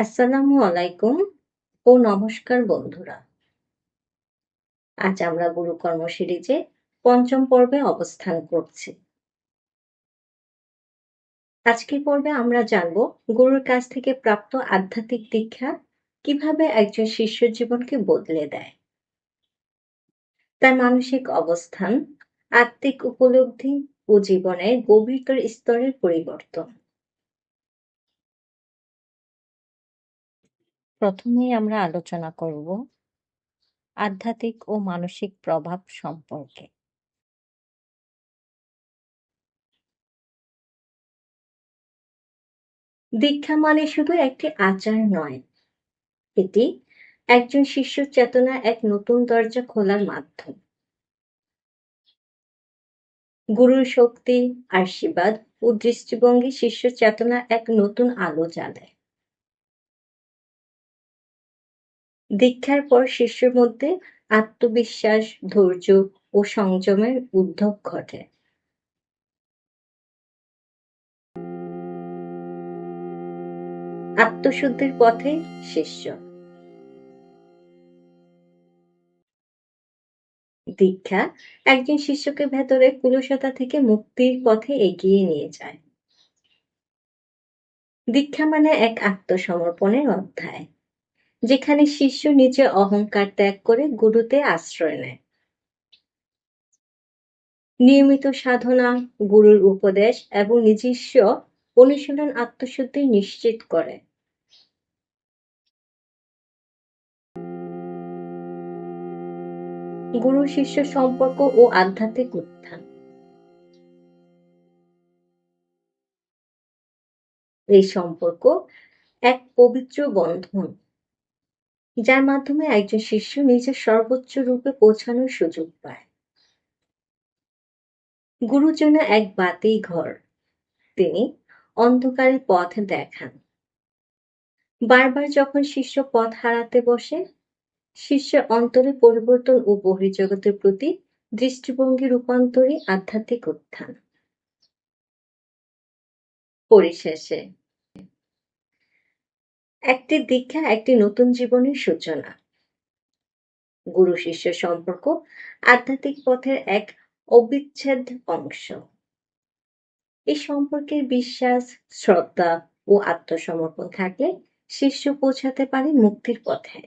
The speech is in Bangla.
আসসালামু আলাইকুম, ও নমস্কার বন্ধুরা। আজ আমরা গুরুকর্ম সিরিজে পঞ্চম পর্বে অবস্থান করছি। আজকের পর্বে আমরা জানব গুরুর কাছ থেকে প্রাপ্ত আধ্যাত্মিক দীক্ষা কীভাবে একজন শিষ্য জীবনকে বদলে দেয়। তার মানসিক অবস্থান, আত্মিক উপলব্ধি ও জীবনের গভীরতর স্তরের পরিবর্তন। প্রথমেই আমরা আলোচনা করব আধ্যাত্মিক ও মানসিক প্রভাব সম্পর্কে। দীক্ষা মানে শুধু একটি আচার নয়, এটি একজন শিষ্য চেতনা এক নতুন দরজা খোলার মাধ্যম। গুরুর শক্তি, আশীর্বাদ ও দৃষ্টিভঙ্গি শিষ্য চেতনা এক নতুন আলো জ্বালায়। দীক্ষার পর শিষ্যের মধ্যে আত্মবিশ্বাস, ধৈর্য ও সংযমের উদ্ভব ঘটে। আত্মশুদ্ধির পথে শিষ্য। দীক্ষা একজন শিষ্যকে ভেতরে কুলসতা থেকে মুক্তির পথে এগিয়ে নিয়ে যায়। দীক্ষা মানে এক আত্মসমর্পণের অধ্যায়। যেখানে শিষ্য নিজের অহংকার ত্যাগ করে গুরুতে আশ্রয় নেয়। নিয়মিত সাধনা, গুরুর উপদেশ এবং নিজস্ব অনুশীলন আত্মশুদ্ধি নিশ্চিত করে। গুরু শিষ্য সম্পর্ক ও আধ্যাত্মিক উত্থান। এই সম্পর্ক এক পবিত্র বন্ধন। যার মাধ্যমে একজন শিষ্য নিজের সর্বোচ্চ রূপে পৌঁছানোর সুযোগ পায়। গুরুর জন্য এক বাতি ঘর। তিনি অন্ধকারে পথ দেখান। বারবার যখন শিষ্য পথ হারাতে বসে, শিষ্যের অন্তরে পরিবর্তন ও বহির্জগতের প্রতি দৃষ্টিভঙ্গি রূপান্তরই আধ্যাত্মিক উত্থান। পরিশেষে একটি দীক্ষা, একটি নতুন জীবনের সূচনা। গুরু শিষ্য সম্পর্ক আধ্যাত্মিক পথের এক অবিচ্ছেদ অংশ। এই সম্পর্কের বিশ্বাস, শ্রদ্ধা ও আত্মসমর্পণ থাকলে শিষ্য পৌঁছাতে পারে মুক্তির পথে।